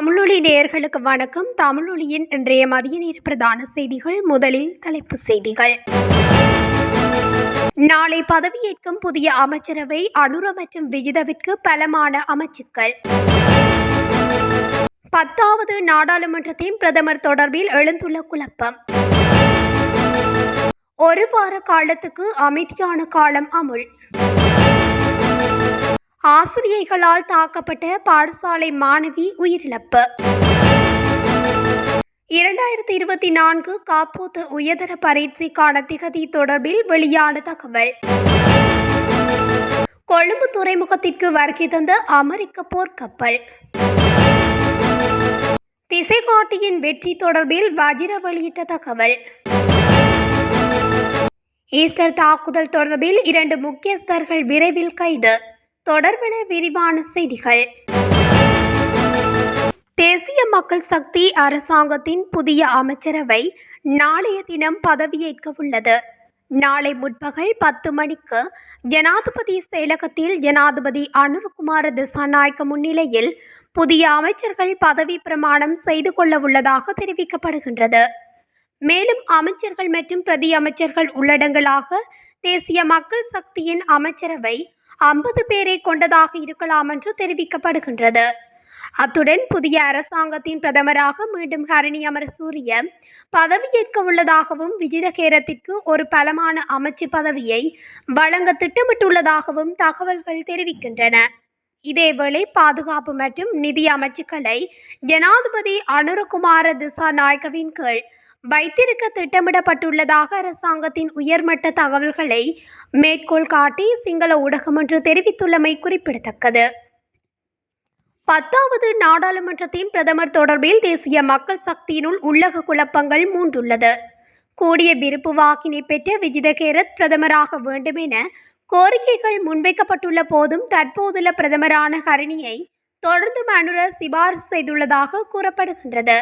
தமிழொலி நேயர்களுக்கு வணக்கம். தமிழொலியின் இன்றைய மதிய நேர பிரதான செய்திகள் முதலில் தலைப்புச் செய்திகள். நாளை பதவியேற்கும் புதிய அமைச்சரவை அனுர மற்றும் விஜிதவிற்கு பலமான அமைச்சுக்கள். பத்தாவது நாடாளுமன்றத்தின் பிரதமர் தொடர்பில் எழுந்துள்ள குழப்பம். ஒரு வார காலத்துக்கு அமைதியான காலம் அமுல். ஆசிரியைகளால் தாக்கப்பட்ட பாடசாலை மாணவி உயிரிழப்பு. இரண்டாயிரத்தி இருபத்தி நான்கு காப்போத்து உயர்தர பரீட்சைக்கான திகதி தொடர்பில் வெளியான தகவல். கொழும்பு துறைமுகத்திற்கு வருகை தந்த அமெரிக்க போர்க்கப்பல். திசைகாட்டியின் வெற்றி தொடர்பில் வஜிர வெளியிட்ட தகவல். ஈஸ்டர் தாக்குதல் தொடர்பில் இரண்டு முக்கியஸ்தர்கள் விரைவில் கைது. தொடர்பென விரிவான செய்திகள். தேசிய மக்கள் சக்தி அரசாங்கத்தின் புதிய அமைச்சரவை நாளைய தினம் பதவியேற்க உள்ளது. நாளை முற்பகல் பத்து மணிக்கு ஜனாதிபதி செயலகத்தில் ஜனாதிபதி அனுர்குமார திசாநாயக்க முன்னிலையில் புதிய அமைச்சர்கள் பதவி பிரமாணம் செய்து கொள்ள உள்ளதாக தெரிவிக்கப்படுகின்றது. மேலும் அமைச்சர்கள் மற்றும் பிரதி அமைச்சர்கள் உள்ளடங்கலாக தேசிய மக்கள் சக்தியின் அமைச்சரவை ஐம்பது பேரை கொண்டதாக இருக்கலாம் என்று தெரிவிக்கப்படுகின்றது. அத்துடன் புதிய அரசாங்கத்தின் பிரதமராக மீண்டும் ஹரணி அமரசூரிய பதவியேற்க உள்ளதாகவும் விஜிதகேரத்திற்கு ஒரு பலமான அமைச்சு பதவியை வழங்க திட்டமிட்டுள்ளதாகவும் தகவல்கள் தெரிவிக்கின்றன. இதேவேளை பாதுகாப்பு மற்றும் நிதி அமைச்சுக்களை ஜனாதிபதி அனுரகுமார திசாநாயக்கவின் கீழ் வைத்திருக்க திட்டமிடப்பட்டுள்ளதாக அரசாங்கத்தின் உயர்மட்ட தகவல்களை மேற்கோள் காட்டி சிங்கள ஊடகம் ஒன்று தெரிவித்துள்ளமை குறிப்பிடத்தக்கது. பத்தாவது நாடாளுமன்றத்தின் பிரதமர் தொடர்பில் தேசிய மக்கள் சக்தியினுள் உள்ளக குழப்பங்கள் மூண்டுள்ளது. கூடிய விருப்பு வாக்கினை பெற்ற விஜிதகேரத் பிரதமராக வேண்டும் என கோரிக்கைகள் முன்வைக்கப்பட்டுள்ள போதும் தற்போதுள்ள பிரதமரான ஹரிணியை தொடர்ந்து மனுர சிபாரிசு செய்துள்ளதாக கூறப்படுகின்றது.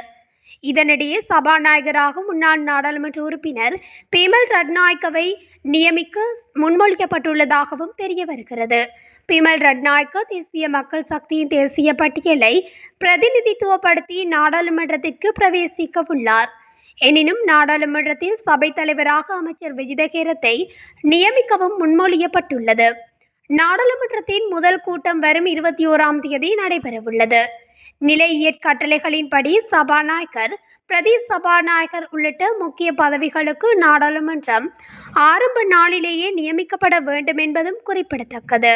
இதனிடையே சபாநாயகராக முன்னாள் நாடாளுமன்ற உறுப்பினர் பிமல் ரட்நாயக்கவை நியமிக்க முன்மொழிக்கப்பட்டுள்ளதாகவும் தெரிய வருகிறது. பிமல் ரட்நாயக்க தேசிய மக்கள் சக்தியின் தேசிய பட்டியலை பிரதிநிதித்துவப்படுத்தி நாடாளுமன்றத்திற்கு பிரவேசிக்க உள்ளார். எனினும் நாடாளுமன்றத்தில் சபை தலைவராக அமைச்சர் விஜிதகேரத்தை நியமிக்கவும் முன்மொழியப்பட்டுள்ளது. நாடாளுமன்றத்தின் முதல் கூட்டம் வரும் இருபத்தி ஓராம் தேதி நடைபெறவுள்ளது. நிலை கட்டளைகளின்படி சபாநாயகர் பிரதி சபாநாயகர் உள்ளிட்ட முக்கிய பதவிகளுக்கு நாடாளுமன்றம் ஆரம்ப நாளிலேயே நியமிக்கப்பட வேண்டும் என்பதும் குறிப்பிடத்தக்கது.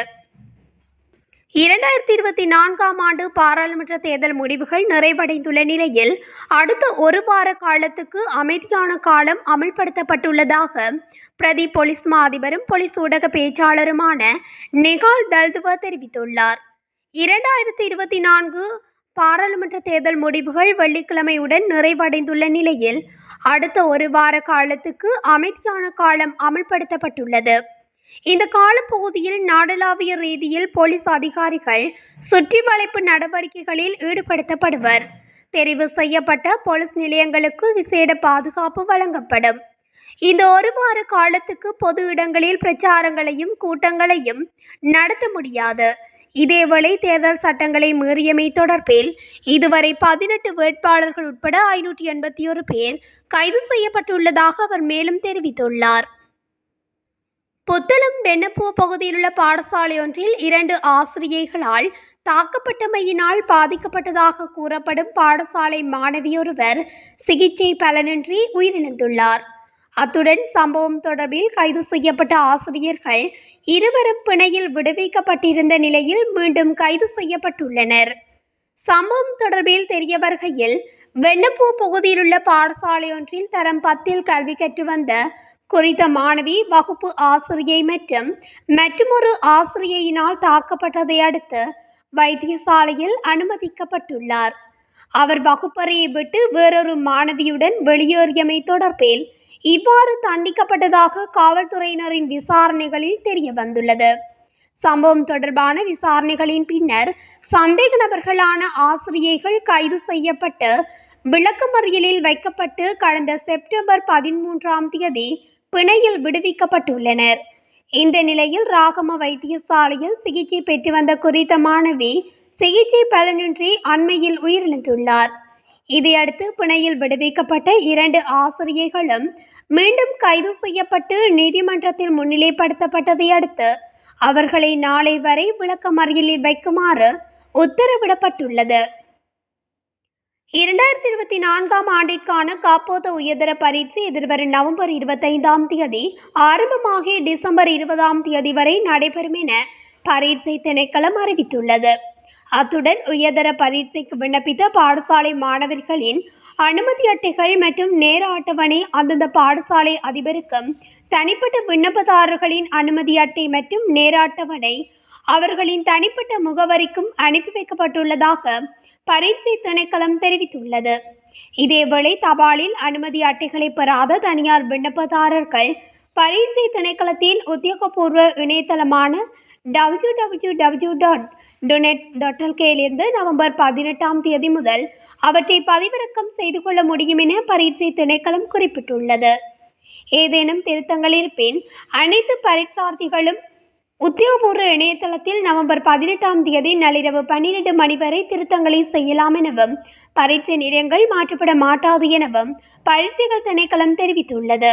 இரண்டாயிரத்தி இருபத்தி நான்காம் ஆண்டு பாராளுமன்ற தேர்தல் முடிவுகள் நிறைவடைந்துள்ள நிலையில் அடுத்த ஒரு வார காலத்துக்கு அமைதியான காலம் அமல்படுத்தப்பட்டுள்ளதாக பிரதி போலீஸ் மா அதிபரும் போலீஸ் ஊடக பேச்சாளருமான நிகால் தல்துவா தெரிவித்துள்ளார். இரண்டாயிரத்தி இருபத்தி நான்கு பாராளுமன்ற தேர்தல் முடிவுகள் வெள்ளிக்கிழமையுடன் நிறைவடைந்துள்ள நிலையில் அடுத்த ஒரு வார காலத்துக்கு அமைதியான காலம் அமல்படுத்தப்பட்டுள்ளது. இந்த காலப்பகுதியில் நாடளாவிய ரீதியில் போலீஸ் அதிகாரிகள் சுற்றி வளைப்பு நடவடிக்கைகளில் ஈடுபடுத்தப்படுவர். தெரிவு செய்யப்பட்ட போலீஸ் நிலையங்களுக்கு விசேட பாதுகாப்பு வழங்கப்படும். இந்த ஒரு வார காலத்துக்கு பொது இடங்களில் பிரச்சாரங்களையும் கூட்டங்களையும் நடத்த முடியாது. இதேவேளை தேர்தல் சட்டங்களை மீறியமை தொடர்பில் இதுவரை பதினெட்டு வேட்பாளர்கள் உட்பட ஐநூற்றி எண்பத்தி ஒரு பேர் கைது செய்யப்பட்டுள்ளதாக அவர் மேலும் தெரிவித்துள்ளார். புத்தளம் வெண்ணப்பூ பகுதியிலுள்ள பாடசாலை ஒன்றில் இரண்டு ஆசிரியைகளால் தாக்கப்பட்டமையினால் பாதிக்கப்பட்டதாக கூறப்படும் பாடசாலை மாணவியொருவர் சிகிச்சை பலனின்றி உயிரிழந்துள்ளார். அத்துடன் சம்பவம் தொடர்பில் கைது செய்யப்பட்ட ஆசிரியர்கள் இருவரும் பிணையில் விடுவிக்கப்பட்டிருந்த நிலையில் மீண்டும் கைது செய்யப்பட்டுள்ளனர். சம்பவம் தொடர்பில் தெரிய வருகையில் வெண்ணப்பூ பகுதியிலுள்ள பாடசாலை ஒன்றில் தரம் பத்தில் கல்வி கற்று வந்த குறித்த மாணவி வகுப்பு ஆசிரியை மற்றும் மற்றுமொரு ஆசிரியையினால் தாக்கப்பட்டதை அடுத்து வைத்தியசாலையில் அனுமதிக்கப்பட்டுள்ளார். அவர் வகுப்பறையை விட்டு வேறொரு மாணவியுடன் வெளியேறியமை தொடர்பில் இவ்வாறு தண்டிக்கப்பட்டதாக காவல்துறையினரின் விசாரணைகளில் தெரிய வந்துள்ளது சம்பவம் தொடர்பான விசாரணைகளின் பின்னர் சந்தேக நபர்களான ஆசிரியைகள் கைது செய்யப்பட்டு விளக்கமறியலில் வைக்கப்பட்டு கடந்த செப்டம்பர் பதிமூன்றாம் தேதி பிணையில் விடுவிக்கப்பட்டுள்ளனர். இந்த நிலையில் ராகம வைத்தியசாலையில் சிகிச்சை பெற்று வந்த குறித்த மாணவி சிகிச்சை பலனின்றி அண்மையில் உயிரிழந்துள்ளார். இதையடுத்து பிணையில் விடுவிக்கப்பட்ட இரண்டு ஆசிரியர்களும் மீண்டும் கைது செய்யப்பட்டு நீதிமன்றத்தில் முன்னிலைப்படுத்தப்பட்டதை அடுத்து அவர்களை நாளை வரை விளக்கமறியலில் வைக்குமாறு உத்தரவிடப்பட்டுள்ளது. இரண்டாயிரத்தி இருபத்தி நான்காம் ஆண்டிற்கான காப்போத உயர்தர பரீட்சை எதிர்வரும் நவம்பர் இருபத்தைந்தாம் தேதி ஆரம்பமாகி டிசம்பர் இருபதாம் தேதி வரை நடைபெறும் என பரீட்சை திணைக்களம் அறிவித்துள்ளது. அத்துடன் உயர்தர பரீட்சைக்கு விண்ணப்பித்த பாடசாலை மாணவர்களின் அனுமதி அட்டைகள் மற்றும் நேர அட்டவணை அந்தந்த பாடசாலை அதிபருக்கும் தனிப்பட்ட விண்ணப்பதாரர்களின் அனுமதி அட்டை மற்றும் நேர அட்டவணை அவர்களின் தனிப்பட்ட முகவரிக்கும் அனுப்பி வைக்கப்பட்டுள்ளதாக பரீட்சை திணைக்களம் தெரிவித்துள்ளது. இதேவேளை தபாலில் அனுமதி அட்டைகளை பெறாத தனியார் விண்ணப்பதாரர்கள் பரீட்சை திணைக்களத்தின் உத்தியோகபூர்வ இணையதளமான W W W dot doenets dot எல்கேயிலிருந்து November பதினெட்டாம் தேதி முதல் அவற்றை பதிவிறக்கம் செய்து கொள்ள முடியும் என பரீட்சை திணைக்களம் குறிப்பிட்டுள்ளது. ஏதேனும் திருத்தங்கள் இருப்பின் அனைத்து பரீட்சார்த்திகளும் உத்தியோகபூர்வ இணையதளத்தில் நவம்பர் பதினெட்டாம் தேதி நள்ளிரவு பன்னிரண்டு மணி வரை திருத்தங்களை செய்யலாம் எனவும் பரீட்சை நிலையங்கள் மாற்றப்பட மாட்டாது எனவும் பரீட்சைகள் திணைக்களம் தெரிவித்துள்ளது.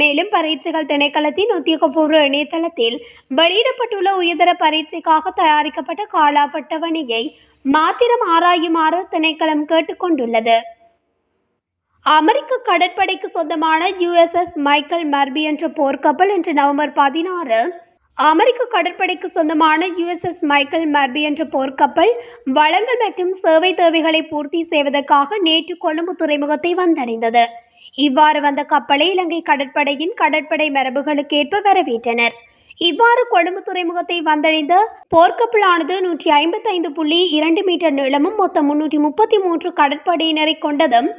மேலும் பரீட்சைகள் திணைக்களத்தின் உத்தியோகபூர்வ இணையதளத்தில் வெளியிடப்பட்டுள்ள உயர்தர பரீட்சைக்காக தயாரிக்கப்பட்ட கால அட்டவணையை மாத்திரம் ஆராயுமாறு திணைக்களம் கேட்டுக்கொண்டுள்ளது. அமெரிக்க கடற்படைக்கு சொந்தமான யுஎஸ்எஸ் மைக்கேல் மர்பி என்ற போர்க்கப்பல் இன்று நவம்பர் பதினாறு அமெரிக்க கடற்படைக்கு சொந்தமான யுஎஸ்எஸ் மைக்கேல் மர்பி என்ற போர்க்கப்பல் வளங்கள் மற்றும் சேவை தேவைகளை பூர்த்தி செய்வதற்காக நேற்று கொழும்பு துறைமுகத்தை வந்தடைந்தது. இவ்வாறு வந்த கப்பலை இலங்கை கடற்படையின் கடற்படை மரபுகளுக்கு ஏற்ப வரவேற்றனர். இவ்வாறு கொழும்பு துறைமுகத்தை வந்தடைந்த போர்க்கப்பலானது நூற்றி ஐம்பத்தைந்து புள்ளி இரண்டு மீட்டர் நீளமும் மொத்தம் முன்னூற்றி முப்பத்தி மூன்று கடற்படையினரை கொண்டதும்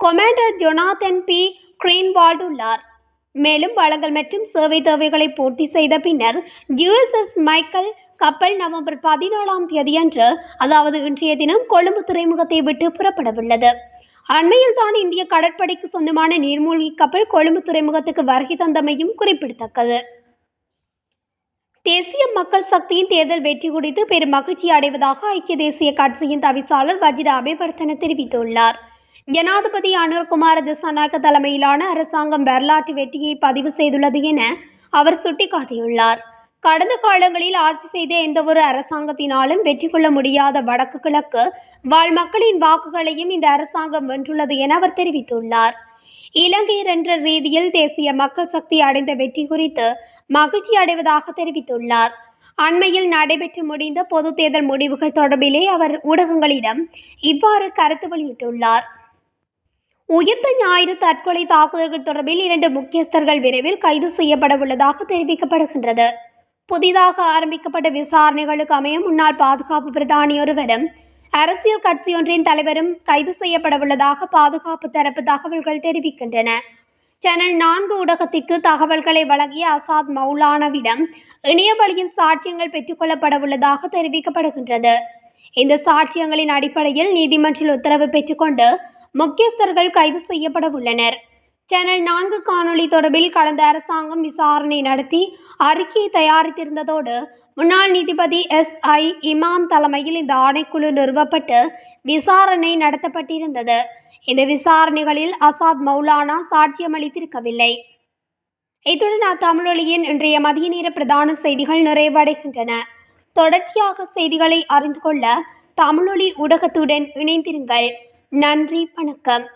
கொமாண்டர் ஜொனாதன் பி. கிரீன்வால்ட் உள்ளார். மேலும் வளங்கள் மற்றும் சேவை தேவைகளை பூர்த்தி செய்த பின்னர் யுஎஸ்எஸ் மைக்கேல் கப்பல் நவம்பர் பதினாலாம் தேதியன்று அதாவது இன்றைய தினம் கொழும்பு துறைமுகத்தை விட்டு புறப்படவுள்ளது. அண்மையில் தான் இந்திய கடற்படைக்கு சொந்தமான நீர்மூழ்கி கப்பல் கொழும்பு துறைமுகத்துக்கு வருகை தந்தமையும் குறிப்பிடத்தக்கது. தேசிய மக்கள் சக்தியின் தேர்தல் வெற்றி குறித்து பெரும் மகிழ்ச்சி அடைவதாக ஐக்கிய தேசிய கட்சியின் தவிசாளர் வஜிர அபிவர்த்தன தெரிவித்துள்ளார். ஜனாதிபதி அனுர்குமார் திசாநாயக்க தலைமையிலான அரசாங்கம் வரலாற்று வெற்றியை பதிவு செய்துள்ளது என அவர் சுட்டிக்காட்டியுள்ளார். கடந்த காலங்களில் ஆட்சி செய்த எந்தவொரு அரசாங்கத்தினாலும் வெற்றி கொள்ள முடியாத வடக்கு கிழக்கு வாழ் மக்களின் வாக்குகளையும் இந்த அரசாங்கம் வென்றுள்ளது என அவர் தெரிவித்துள்ளார். இலங்கை என்ற ரீதியில் தேசிய மக்கள் சக்தி அடைந்த வெற்றி குறித்து மகிழ்ச்சி அடைவதாக தெரிவித்துள்ளார். அண்மையில் நடைபெற்று முடிந்த பொது தேர்தல் முடிவுகள் தொடர்பிலே அவர் ஊடகங்களிடம் இவ்வாறு கருத்து வெளியிட்டுள்ளார். உயிர்த்த ஞாயிறு தற்கொலை தாக்குதல்கள் தொடர்பில் இரண்டு முக்கியஸ்தர்கள் விரைவில் கைது செய்யப்பட உள்ளதாக தெரிவிக்கப்படுகின்றது. புதிதாக ஆரம்பிக்கப்பட்ட விசாரணைகளுக்கு அமைய முன்னாள் பாதுகாப்பு பிரதானி ஒருவரும் அரசியல் கட்சியொன்றின் தலைவரும் கைது செய்யப்பட உள்ளதாக பாதுகாப்பு தரப்பு தகவல்கள் தெரிவிக்கின்றன. சேனல் நான்கு ஊடகத்திற்கு தகவல்களை வழங்கிய அசாத் மௌலானவிடம் இணைய வழியில் சாட்சியங்கள் பெற்றுக்கொள்ளப்பட உள்ளதாக தெரிவிக்கப்படுகின்றது. இந்த சாட்சியங்களின் அடிப்படையில் நீதிமன்றில் உத்தரவு பெற்றுக்கொண்டு முக்கியஸ்தர்கள் கைது செய்யப்பட உள்ளனர் சேனல் நான்கு காணொளி தொடர்பில் கடந்த அரசாங்கம் விசாரணை நடத்தி அறிக்கையை தயாரித்திருந்ததோடு முன்னாள் நீதிபதி எஸ். ஐ. இமாம் தலைமையில் இந்த ஆணைக்குழு நிறுவப்பட்டு விசாரணை நடத்தப்பட்டிருந்தது. இந்த விசாரணைகளில் அசாத் மௌலானா சாட்சியம் அளித்திருக்கவில்லை. இத்துடன் அத்தமிழொலியின் இன்றைய மதிய நேர பிரதான செய்திகள் நிறைவடைகின்றன. தொடர்ச்சியாக செய்திகளை அறிந்து கொள்ள தமிழொலி ஊடகத்துடன் இணைந்திருங்கள். நன்றி வணக்கம்.